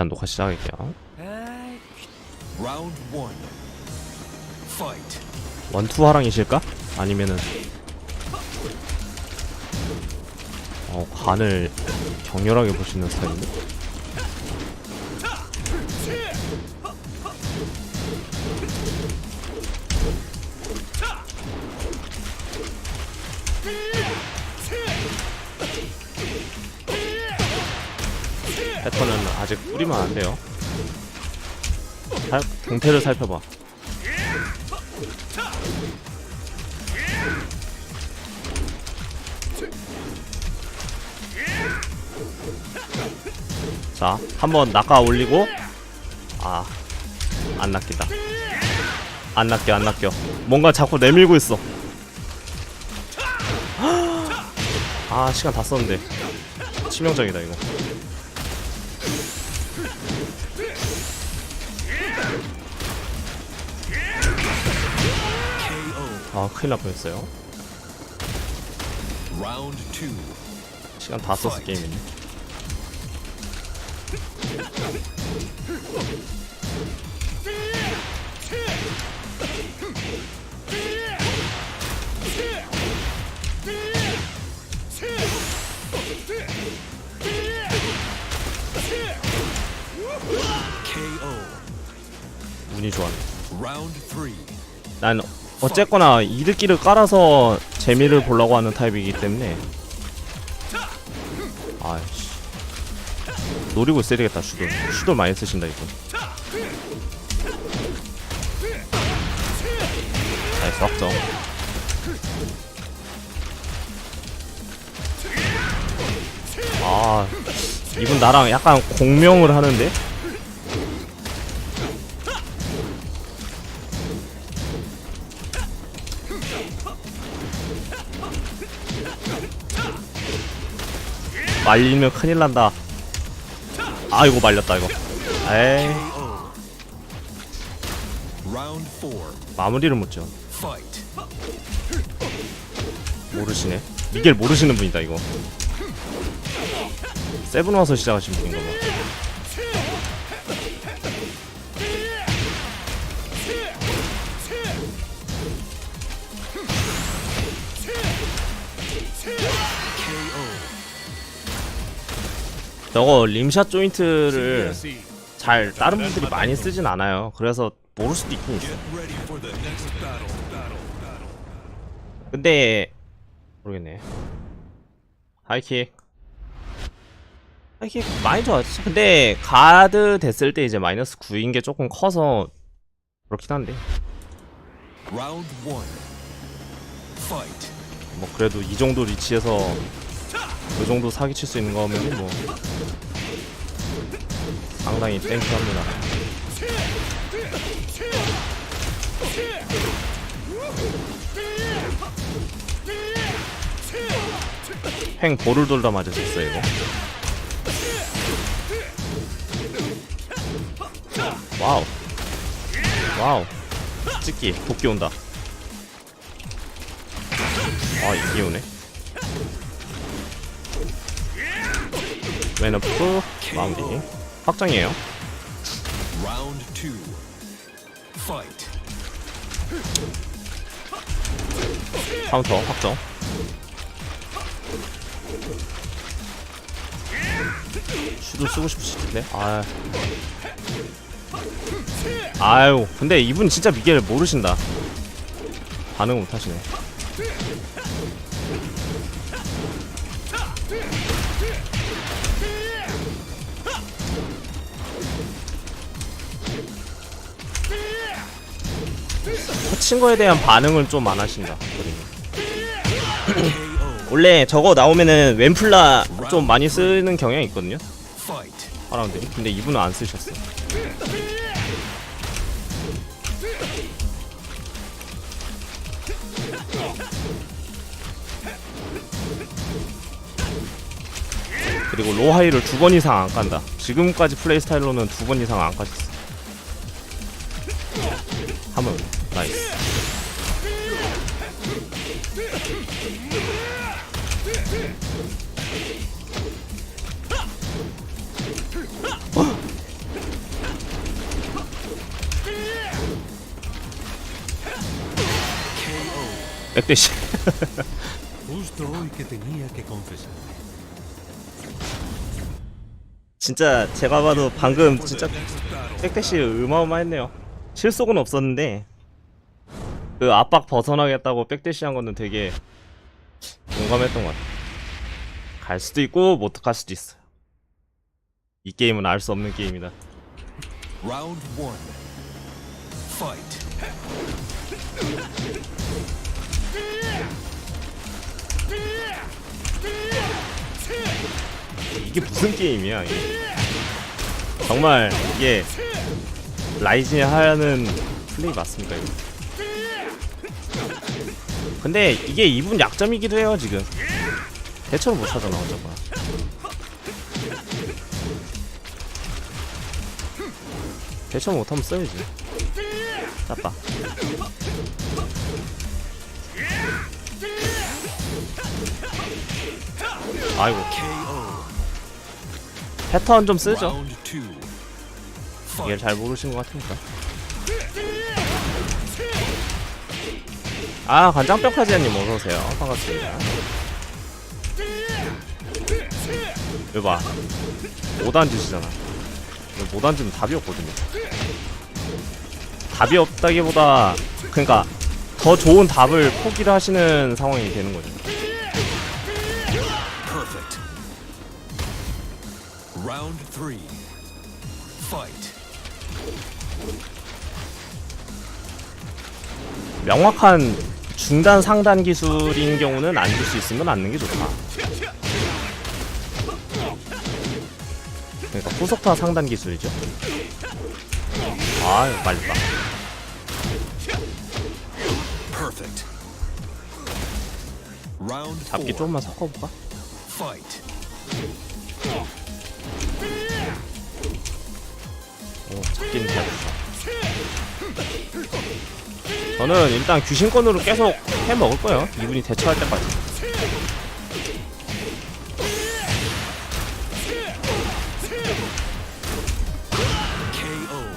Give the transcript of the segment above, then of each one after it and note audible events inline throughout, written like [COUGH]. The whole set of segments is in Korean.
일단 녹화 시작할게요. 원투 화랑이실까? 아니면은 어 간을 격렬하게 보시는 스타일인데? 아직 뿌리면 안 돼요. 살, 동태를 살펴봐. 자, 한번 낚아 올리고 아, 안 낚인다. 안 낚여, 안 낚여. 뭔가 자꾸 내밀고 있어. 아, 시간 다 썼는데. 치명적이다, 이거. 아, 큰일 날 뻔했어요. 시간 다 썼어, 게임이네. KO. 운이 좋았네. 난 어쨌거나 이득기를 깔아서 재미를 보려고 하는 타입이기 때문에. 아이씨. 노리고 있어야 되겠다 슈돌. 슈돌 많이 쓰신다 이거 나이스 확정. 아 이분 나랑 약간 공명을 하는데 말리면 큰일 난다. 아 이거 말렸다 이거. 에이. 마무리를 못죠. 모르시네. 미겔 모르시는 분이다 이거. 세븐 와서 시작하신 분인가 봐. 저거 림샷 조인트를 잘 다른 분들이 많이 쓰진 않아요. 그래서 모를 수도 있긴 있어. 근데 모르겠네. 하이킥. 하이킥 많이 좋았지. 근데 가드 됐을 때 이제 마이너스 9인 게 조금 커서 그렇긴 한데. 뭐 그래도 이 정도 리치에서 그 정도 사기칠 수 있는 거면 뭐 상당히 땡큐합니다. 횡 볼을 돌다 맞았었어 이거. 와우. 와우. 찍기 도끼 온다. 아 이게 오네. 왼어프 마무리 확정이에요. Round two. Fight. 카운터 확정. 슈도 쓰고 싶으신데 아. 아유 근데 이분 진짜 미개를 모르신다. 반응 못 하시네. 친 거에 대한 반응을 좀 안 하신다. [CLEARS THROAT] 원래 저거 나오면은 웬플라 좀 많이 쓰는 경향이 있거든요. 사람들이. 근데 이분은 안 쓰셨어. 그리고 로하이를 두 번 이상 안 깐다. 지금까지 플레이 스타일로는 두 번 이상 안 까졌어. 나이스 백대시 진짜 제가 봐도 방금 진짜 백대시 어마어마했네요. 실속은 없었는데 그 압박 벗어나겠다고 백대시 한 거는 되게 공감했던 것 같아요. 갈 수도 있고 못 갈 수도 있어요. 이 게임은 알 수 없는 게임이다. Round one. Fight. 이게 무슨 게임이야 이게? 정말 이게 라이징이 하는 플레이 맞습니까 이거 근데 이게 이분 약점이기도 해요 지금 대처를 못하잖아 어쩌고 대처 못하면 써야지 땄다 아이고. 패턴 좀 쓰죠. 이게. 잘 모르시는 것 같으니까. 아 간장뼈 카지아님 어서 오세요. 반갑습니다. 이거 봐. 5단 주시잖아. 이거 5단 주면 답이 없거든요. 답이 없다기보다 그러니까 더 좋은 답을 포기를 하시는 상황이 되는 거죠. Round three. Fight. 명확한 중단 상단 기술인 경우는 안 줄 수 있으면 앉는 게 좋다. 그러니까 후속타 상단 기술이죠. 아, 말렸다. Perfect. Round 잡기. 조금만 섞어볼까? 오, 잡기는 잘했어. 저는 일단 귀신권으로 계속 해 먹을 거예요. 이분이 대처할 때까지.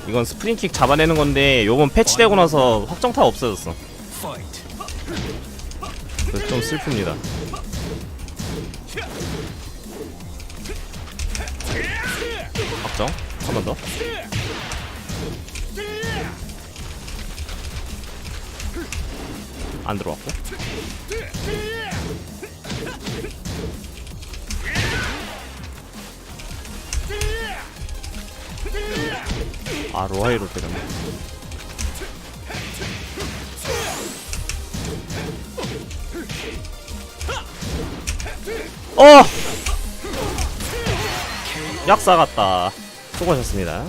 이건 스프링킥 잡아내는 건데 요건 패치되고 나서 확정타 없어졌어. Fight. 그래서 좀 슬픕니다. 확정. 한 번 더. 안 들어왔고. 아 로하이로 때렸네. 어! 약사 같다. 수고하셨습니다.